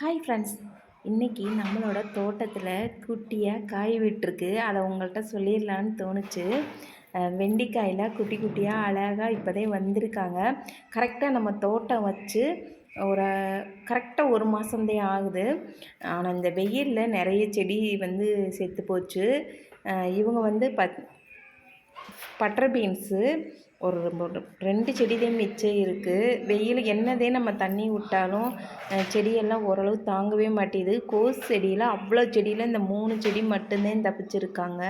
Hi friends இன்றைக்கி நம்மளோட தோட்டத்தில் குட்டியாக காய் விட்டுருக்கு. அதை உங்கள்கிட்ட சொல்லிடலான்னு தோணுச்சு. வெண்டிக்காயில் வெண்டைக்காயில் குட்டி குட்டியாக அழகாக இப்போதே வந்திருக்காங்க. கரெக்டாக நம்ம தோட்டம் வச்சு ஒரு கரெக்டாக ஒரு மாதந்தே ஆகுது. ஆனால் இந்த வெயிலில் நிறைய செடி வந்து செத்து போச்சு இவங்க வந்து பத் பட்டர் பீன்ஸு ஒரு ரெண்டு செடி தான் மிச்சம் இருக்குது வெயில் என்னதே நம்ம தண்ணி விட்டாலும் செடியெல்லாம் ஓரளவு தாங்கவே மாட்டேது கோஸ் செடியில் அவ்வளோ செடியில் இந்த மூணு செடி மட்டும்தான் தப்பிச்சிருக்காங்க.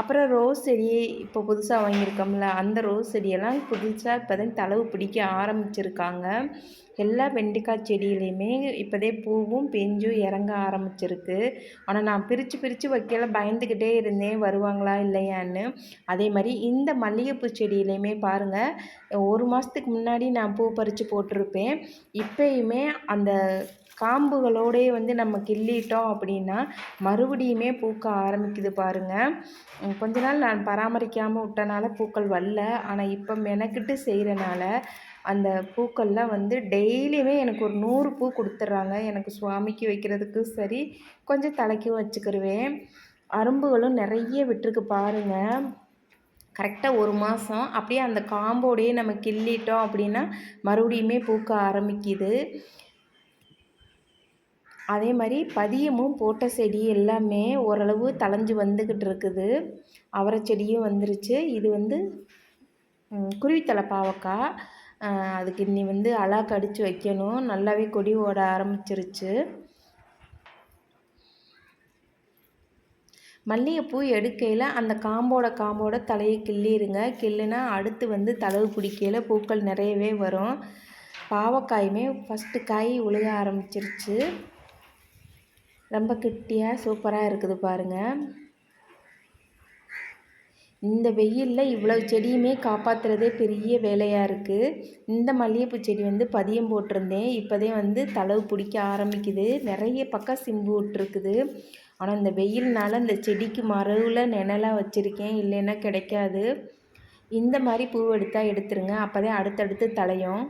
அப்புறம் ரோஸ் செடி இப்போ புதுசாக வாங்கியிருக்கோம்ல அந்த ரோஸ் செடியெல்லாம் புதுசாக இப்போ தான் தளவு பிடிக்க ஆரம்பிச்சிருக்காங்க. எல்லா வெண்டைக்காய் செடியிலையுமே இப்போதே பூவும் பெஞ்சும் இறங்க ஆரம்பிச்சிருக்கு. ஆனால் நான் பிரித்து பிரித்து வைக்கல பயந்துக்கிட்டே இருந்தேன் வருவாங்களா இல்லையான்னு. அதே மாதிரி இந்த மல்லிகைப்பூ செடியிலையுமே பாருங்கள் ஒரு மாதத்துக்கு முன்னாடி நான் பூ பறித்து போட்டிருப்பேன். இப்போயுமே அந்த காம்புகளோடே வந்து நம்ம கிள்ளிட்டோம் அப்படின்னா மறுபடியுமே பூக்க ஆரம்பிக்குது பாருங்கள் கொஞ்ச நாள் நான் பராமரிக்காமல் விட்டனால பூக்கள் வரல. ஆனால் இப்போ மெனக்கிட்டு செய்கிறனால அந்த பூக்கள்லாம் வந்து டெய்லியுமே எனக்கு ஒரு நூறு பூ கொடுத்துட்றாங்க. எனக்கு சுவாமிக்கு வைக்கிறதுக்கு சரி கொஞ்சம் தலைக்கும் வச்சுக்கிருவேன். அரும்புகளும் நிறைய விட்டுருக்கு பாருங்கள் கரெக்டாக ஒரு மாதம் அப்படியே அந்த காம்போடையே நம்ம கிள்ளிட்டோம் அப்படின்னா மறுபடியுமே பூக்க ஆரம்பிக்குது. அதே மாதிரி பதியமும் போட்ட செடி எல்லாமே ஓரளவு தழைஞ்சு வந்துக்கிட்டு இருக்குது அவரை செடியும் வந்துருச்சு. இது வந்து குருவித்தலை பாவக்காய். அதுக்கு இன்னி வந்து அலாக்கு கடித்து வைக்கணும். நல்லாவே கொடி ஓட ஆரம்பிச்சிருச்சு. மல்லிகைப்பூ எடுக்கையில் அந்த காம்போட காம்போட தலையை கிள்ளிடுங்க கிள்ளுனா அடுத்து வந்து தளவு பிடிக்கையில் பூக்கள் நிறையவே வரும். பாவக்காயுமே ஃபஸ்ட்டு காய் உழுக ஆரம்பிச்சிருச்சு. ரொம்ப கிட்டியாக சூப்பராக இருக்குது பாருங்கள் இந்த வெயிலில் இவ்வளவு செடியுமே காப்பாற்றுறதே பெரிய வேலையாக இருக்குது இந்த மல்லிகைப்பூ செடி வந்து பதியம் போட்டிருந்தேன். இப்போதே வந்து தளவு பிடிக்க ஆரம்பிக்குது. நிறைய பக்கம் சிம்பு விட்டுருக்குது. ஆனால் இந்த வெயில்னால இந்த செடிக்கு மரவில் நிழலாக வச்சுருக்கேன். இல்லைன்னா கிடைக்காது. இந்த மாதிரி பூ எடுத்தால் எடுத்துருங்க. அப்போ தான் அடுத்தடுத்து தலையும்